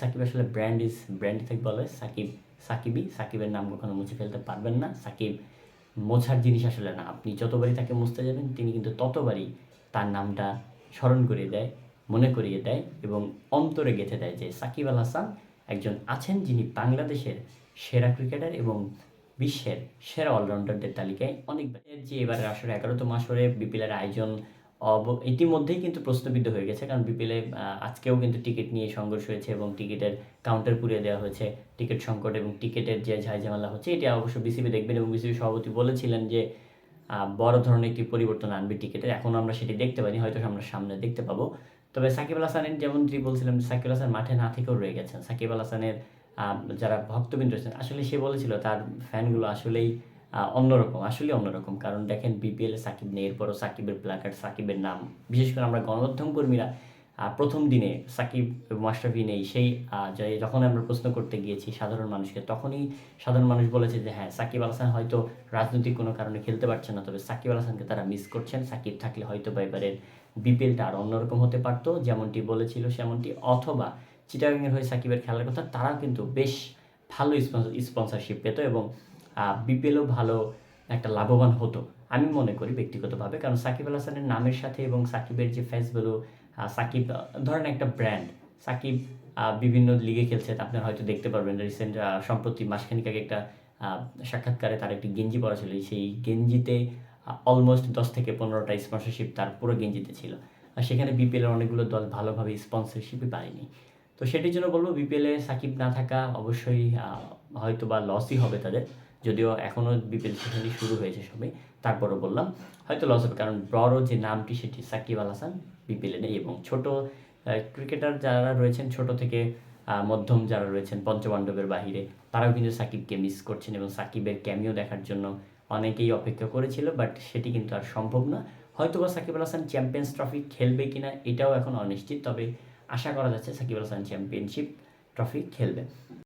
সাকিব আসলে brand is brand থেকে বলে সাকিব, সাকিবই, সাকিবের নাম কখনো মুছে ফেলতে পারবেন না। সাকিব মোছার জিনিস আসলে না। আপনি যতবারই তাকে মুছতে যাবেন, তিনি কিন্তু ততবারই তার নামটা স্মরণ করিয়ে দেয়, মনে করিয়ে দেয় এবং অন্তরে গেঁথে দেয় যে সাকিব আল হাসান একজন আছেন যিনি বাংলাদেশের সেরা ক্রিকেটার এবং বিশ্বের সেরা অলরাউন্ডারদের তালিকায় অনেক যে এবারে আসলে এগারোতম আসরে বিপিএলের আয়োজন অব, ইতিমধ্যেই কিন্তু প্রশ্নবিদ্ধ হয়ে গেছে, কারণ বিপিএলে আজকেও কিন্তু টিকিট নিয়ে সংঘর্ষ হয়েছে এবং টিকিটের কাউন্টার পুড়িয়ে দেওয়া হয়েছে। টিকিট সংকট এবং টিকিটের যে ঝামেলা হচ্ছে, এটা অবশ্য বিসিবি দেখবেন এবং বিসিবি সভাপতি বলেছিলেন যে বড় ধরনের একটি পরিবর্তন আনবে টিকিটের এখন আমরা সেটি দেখতে পাইনি হয়তো আমরা সামনে দেখতে পাবো। তবে সাকিব আল হাসানের যেমন তিনি বলছিলেন সাকিব আল হাসান মাঠে না থেকেও রয়ে গেছেন। সাকিব আল হাসানের যারা ভক্তবৃন্দ রয়েছেন আসলে সে বলেছিল, তার ফ্যানগুলো আসলেই অন্যরকম আসলে অন্যরকম। কারণ দেখেন বিপিএল সাকিব নেই, এরপরও সাকিবের প্ল্যাকার্ড সাকিবের নাম। বিশেষ করে আমরা গণমাধ্যম কর্মীরা প্রথম দিনে সাকিব মাশরাফি নেই। সেই যখন আমরা প্রশ্ন করতে গিয়েছি সাধারণ মানুষকে, তখনই সাধারণ মানুষ বলেছে যে হ্যাঁ সাকিব আল হাসান হয়তো রাজনৈতিক কোনো কারণে খেলতে পারছেন না। তবে সাকিব আল হাসানকে তারা মিস করছেন। সাকিব থাকলে হয়তো বা এবারের বিপিএলটা আর অন্যরকম হতে পারতো। যেমনটি বলেছিল সেমনটি, অথবা চিটাগাংয়ের হয়ে সাকিবের খেলার কথা, তারাও কিন্তু বেশ ভালো স্পন্সরশিপ পেত এবং বিপিএলও ভালো একটা লাভবান হতো। আমি মনে করি ব্যক্তিগতভাবে, কারণ সাকিব আল হাসানের নামের সাথে এবং সাকিবের যে ভ্যালু সাকিব, ধরেন একটা ব্র্যান্ড সাকিব বিভিন্ন লিগে খেলছে আপনারা হয়তো দেখতে পারবেন রিসেন্ট সম্প্রতি মাসখানিক আগে একটা সাক্ষাৎকারে তার একটি গেঞ্জি পরা ছিল। সেই গেঞ্জিতে অলমোস্ট দশ থেকে পনেরোটা স্পন্সরশিপ তার পুরো গেঞ্জিতে ছিল। আর সেখানে বিপিএলের অনেকগুলো দল ভালোভাবে স্পন্সরশিপই পায়নি। তো সেটির জন্য বলব, বিপিএলে সাকিব না থাকা অবশ্যই হয়তো বা লসই হবে তাদের। যদিও এখনও বিপিএল সেখানে শুরু হয়েছে সবে তারপরও বললাম, হয়তো লস হবে, কারণ বড় যে নামটি সেটি সাকিব আল হাসান বিপিএলে নেই এবং ছোট ক্রিকেটার যারা রয়েছেন, ছোট থেকে মধ্যম যারা রয়েছেন পঞ্চপাণ্ডবের বাহিরে, তারাও কিন্তু সাকিবকে মিস করছেন এবং সাকিবের ক্যামিও দেখার জন্য অনেকেই অপেক্ষা করেছিল বাট সেটি কিন্তু আর সম্ভব না। হয়তো বা সাকিব আল হাসান চ্যাম্পিয়ন্স ট্রফি খেলবে কিনা এটাও এখন অনিশ্চিত, তবে আশা করা যাচ্ছে সাকিব আল হাসান চ্যাম্পিয়নশিপ ট্রফি খেলবে।